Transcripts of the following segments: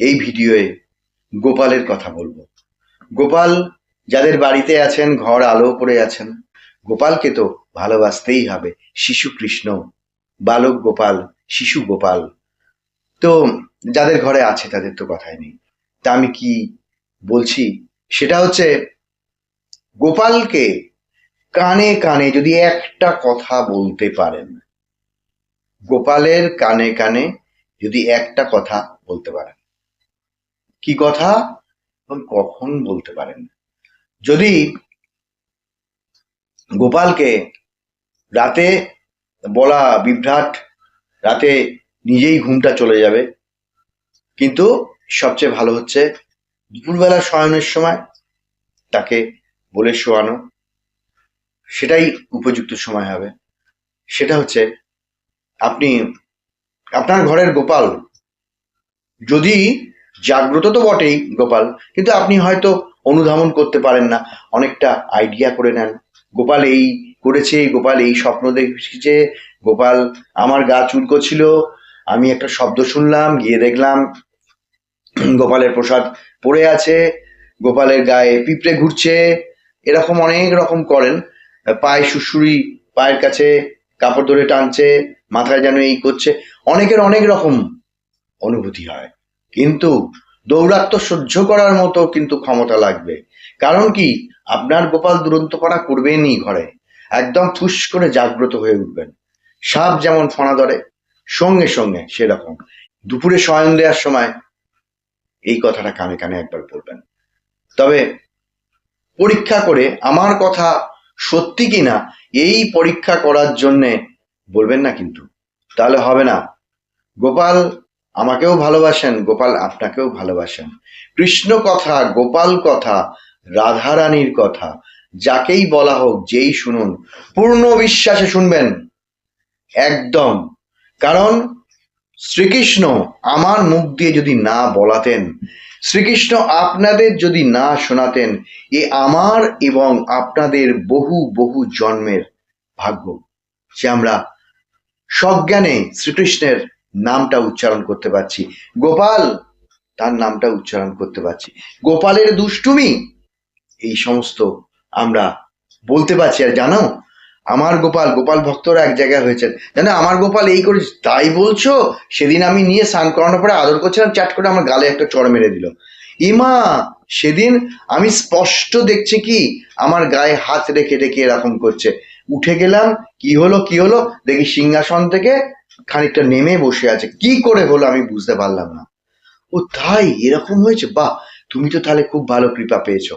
এই ভিডিওয়ে গোপালের কথা বলব। গোপাল, যাদের বাড়িতে আছেন, ঘর আলো করে আছেন, গোপালকে তো ভালোবাসতেই হবে। শিশু কৃষ্ণ, বালক গোপাল, শিশু গোপাল। তো যাদের ঘরে আছে, তাদের তো কথাই নেই। তা আমি কি বলছি? সেটা হচ্ছে, গোপালকে কানে কানে যদি একটা কথা বলতে পারেন, গোপালের কানে কানে যদি একটা কথা বলতে পারেন কি কথা? এবং কখন বলতে পারেন? যদি গোপালকে রাতে বলা বিভ্রাট, রাতে নিজেই ঘুমটা চলে যাবে, কিন্তু সবচেয়ে ভালো হচ্ছে দুপুরবেলা শয়নের সময় তাকে বলে শোয়ানো, সেটাই উপযুক্ত সময় হবে। সেটা হচ্ছে আপনি, আপনার ঘরের গোপাল যদি জাগ্রত তো বটেই, গোপাল, কিন্তু আপনি হয়তো অনুধাবন করতে পারেন না, অনেকটা আইডিয়া করে নেন। গোপাল এই করেছে, গোপাল এই স্বপ্ন দেখেছে, গোপাল আমার গা চুলকো ছিল আমি একটা শব্দ শুনলাম, গিয়ে দেখলাম গোপালের প্রসাদ পড়ে আছে, গোপালের গায়ে পিঁপড়ে ঘুরছে, এরকম অনেক রকম করেন, পায়ে শুশুরি পায়ের কাছে কাপড় ধরে টানছে, মাথায় যেন এই করছে, অনেকের অনেক রকম অনুভূতি হয়। কিন্তু দৌরাত্ম সহ্য করার মতো কিন্তু ক্ষমতা লাগবে। কারণ কি? আপনার গোপাল দুরন্ত করা করবেনই ঘরে। একদম ফুস করে জাগ্রত হয়ে উঠবেন। সাপ যেমন ফণা ধরে, সঙ্গে সঙ্গে সেরকম। দুপুরে শয়ন দেওয়ার সময় এই কথাটা কানে কানে একবার বলবেন। তবে পরীক্ষা করে আমার কথা সত্যি কিনা এই পরীক্ষা করার জন্যে বলবেন না কিন্তু। তাহলে হবে না। গোপাল আমাকেও ভালোবাসেন, গোপাল আপনাকেও ভালোবাসেন। কৃষ্ণ কথা, গোপাল কথা, রাধারানীর কথা, যাকেই বলা হোক, যেই শুনুন, পূর্ণ বিশ্বাসে শুনবেন। একদম। কারণ শ্রীকৃষ্ণ আমার মুখ দিয়ে যদি না বলাতেন, শ্রীকৃষ্ণ আপনাদের যদি না শোনাতেন, এ আমার এবং আপনাদের বহু বহু জন্মের ভাগ্য। যে আমরা সজ্ঞানে শ্রীকৃষ্ণের নামটা উচ্চারণ করতে পারছি। গোপাল, তার নামটা উচ্চারণ করতে পারছি। গোপালের দুষ্টুমি, এই সমস্ত আমরা বলতে পারছি। আর জানো, আমার গোপাল গোপাল ভক্তরা এক জায়গায় হয়েছেন। জানো, আমার গোপাল এই করে তাই বলছো, সেদিন আমি নিয়ে স্নান করানোর পরে আদর করছিলাম চ্যাট করে আমার গালে একটা চড় মেরে দিল। ইমা, সেদিন আমি স্পষ্ট দেখছি কি, আমার গায়ে হাত রেখে রেখে এরকম করছে। উঠে গেলাম, কি হলো কি হলো? দেখি সিংহাসন থেকে খানিকটা নেমে বসে আছে। কি করে হলো আমি বুঝতে পারলাম না। ও তাই এরকম হয়েছে? বাহ, তুমি তো তাহলে খুব ভালো কৃপা পেয়েছ।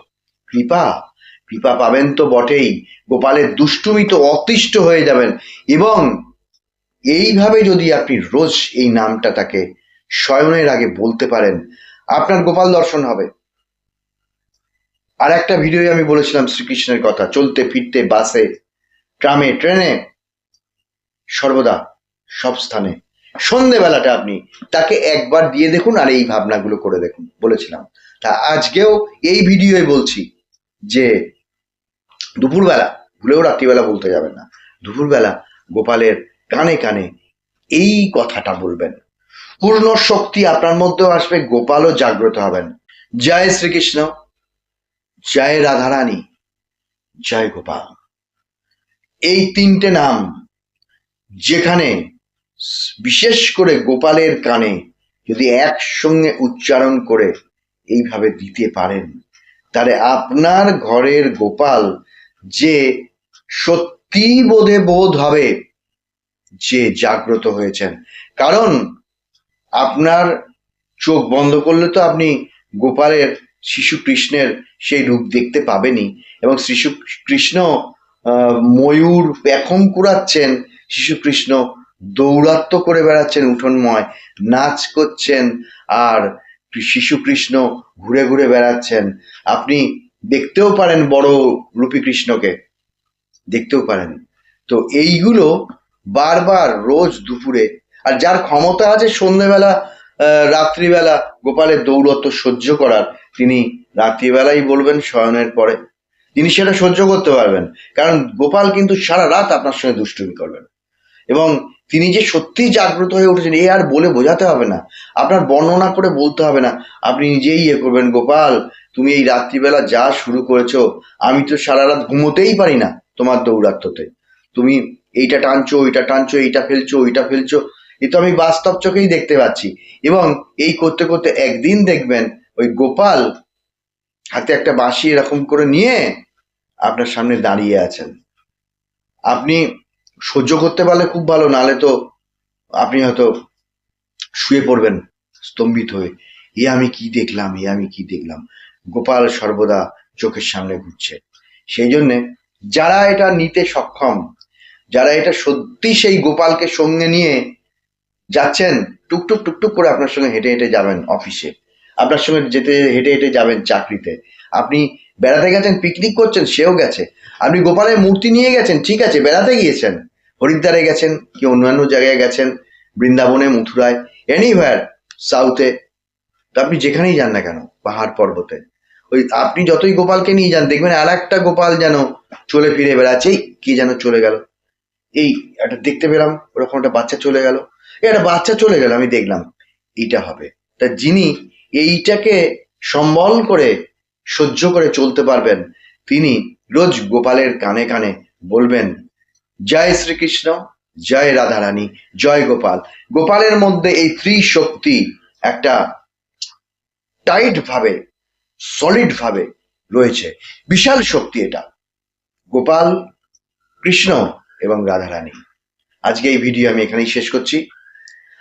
কৃপা? কৃপা পাবেন তো বটেই। গোপালের দুষ্টুমি তো অতিষ্ঠ হয়ে যাবেন। এবং এইভাবে যদি আপনি রোজ এই নামটা তাকে শয়নের আগে বলতে পারেন, আপনার গোপাল দর্শন হবে। আর একটা ভিডিও আমি বলেছিলাম শ্রীকৃষ্ণের কথা, চলতে ফিরতে বাসে, ট্রামে, ট্রেনে, সর্বদা। সব স্থানে। সন্ধেবেলাটা আপনি তাকে একবার দিয়ে দেখুন আর এই ভাবনাগুলো করে দেখুন, বলেছিলাম। তা আজকেও এই ভিডিওয়ে বলছি যে দুপুরবেলা, ভুলেও রাত্রিবেলা বলতে যাবেন না, দুপুরবেলা গোপালের কানে কানে এই কথাটা বলবেন। পূর্ণ শক্তি আপনার মধ্যেও আসবে, গোপালও জাগ্রত হবেন। জয় শ্রীকৃষ্ণ, জয় রাধারানী, জয় গোপাল। এই তিনটে নাম যেখানে বিশেষ করে গোপালের কানে যদি একসঙ্গে উচ্চারণ করে এইভাবে দিতে পারেন, তাহলে আপনার ঘরের গোপাল যে সত্যি বোধে বোধ হবে, যে জাগ্রত হয়েছেন। কারণ আপনার চোখ বন্ধ করলে তো আপনি গোপালের শিশু কৃষ্ণের সেই রূপ দেখতে পাবেনই। এবং শিশু কৃষ্ণ ময়ূর পেখম কুড়াচ্ছেন শিশু কৃষ্ণ দৌরাত্ম করে বেড়াচ্ছেন উঠোনময়, নাচ করছেন আর শিশু কৃষ্ণ ঘুরে ঘুরে বেড়াচ্ছেন। আপনি দেখতেও পারেন বড় রূপী কৃষ্ণকে। দেখতেও পারেন। তো এইগুলো বারবার রোজ দুপুরে, আর যার ক্ষমতা আছে সন্ধ্যেবেলা রাত্রিবেলা গোপালের দৌরত্ব সহ্য করার, তিনি রাত্রিবেলাই বলবেন শয়নের পরে। তিনি সেটা সহ্য করতে পারবেন, কারণ গোপাল কিন্তু সারা রাত আপনার সঙ্গে দুষ্টুমি করবেন। এবং তিনি যে সত্যিই জাগ্রত হয়ে উঠেছেন, এ আর বলে বোঝাতে হবে না। আপনার বর্ণনা করে বলতে হবে না, আপনি নিজেই ইয়ে করবেন, গোপাল, তুমি এই রাত্রিবেলা যা শুরু করেছ, আমি তো সারা রাত ঘুমোতেই পারি না তোমার দৌরাত্মতে। তুমি এইটা টানছো, ওইটা টানছো, এইটা ফেলছো, ওইটা ফেলছো, এ তো আমি বাস্তব চোখেই দেখতে পাচ্ছি। এবং এই করতে করতে একদিন দেখবেন, ওই গোপাল হাতে একটা বাঁশি এরকম করে নিয়ে আপনার সামনে দাঁড়িয়ে আছেন। আপনি সহ্য করতে পারলে খুব ভালো নালে তো আপনি হয়তো শুয়ে পড়বেন, স্তম্ভিত হয়ে। এ আমি কি দেখলাম, এ আমি কি দেখলাম? গোপাল সর্বদা চোখের সামনে ঘুরছে। সেই জন্যে যারা এটা নিতে সক্ষম, যারা এটা সত্যি সেই গোপালকে সঙ্গে নিয়ে যাচ্ছেন, টুকটুক টুকটুক করে আপনার সঙ্গে হেঁটে হেঁটে যাবেন অফিসে আপনার সঙ্গে যেতে, হেঁটে হেঁটে যাবেন চাকরিতে। আপনি বেড়াতে গেছেন পিকনিক করছেন, সেও গেছে। আপনি গোপালের মূর্তি নিয়ে গেছেন, ঠিক আছে, বেড়াতে গিয়েছেন। হরিদ্বারে গেছেন, কি অন্যান্য জায়গায় গেছেন, বৃন্দাবনে, মথুরায় এনিভ্যার সাউথে তো আপনি যেখানেই যান না কেন, পাহাড় পর্বতে? ওই আপনি যতই গোপালকে নিয়ে যান, দেখবেন আর একটা গোপাল যেন চলে ফিরে বেড়াচ্ছে কি যেন চলে গেল। এই একটা দেখতে পেলাম, ওরকম একটা বাচ্চা চলে গেল। একটা বাচ্চা চলে গেল, আমি দেখলাম, এইটা হবে। তা যিনি এইটাকে সম্বল করে সহ্য করে চলতে পারবেন। তিনি রোজ গোপালের কানে কানে বলবেন, জয় শ্রীকৃষ্ণ, জয় রাধারানী, জয় গোপাল। গোপালের মধ্যে এই ত্রিশক্তি একটা টাইট ভাবে সলিড ভাবে রয়েছে। বিশাল শক্তি এটা। গোপাল, কৃষ্ণ এবং রাধারানী। আজকে এই ভিডিও আমি এখানেই শেষ করছি।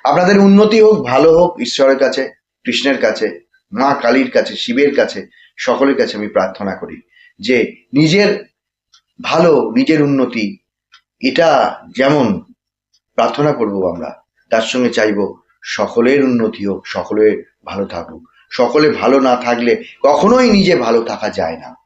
আপনাদের উন্নতি হোক, ভালো হোক, ঈশ্বরের কাছে, কৃষ্ণের কাছে, মা কালীর কাছে, শিবের কাছে সকলের কাছে আমি প্রার্থনা করি যে নিজের ভালো, নিজের উন্নতি, এটা যেমন প্রার্থনা করব আমরা, তার সঙ্গে চাইব সকলের উন্নতি হোক সকলের ভালো থাকুক। সকলে ভালো না থাকলে কখনোই নিজে ভালো থাকা যায় না।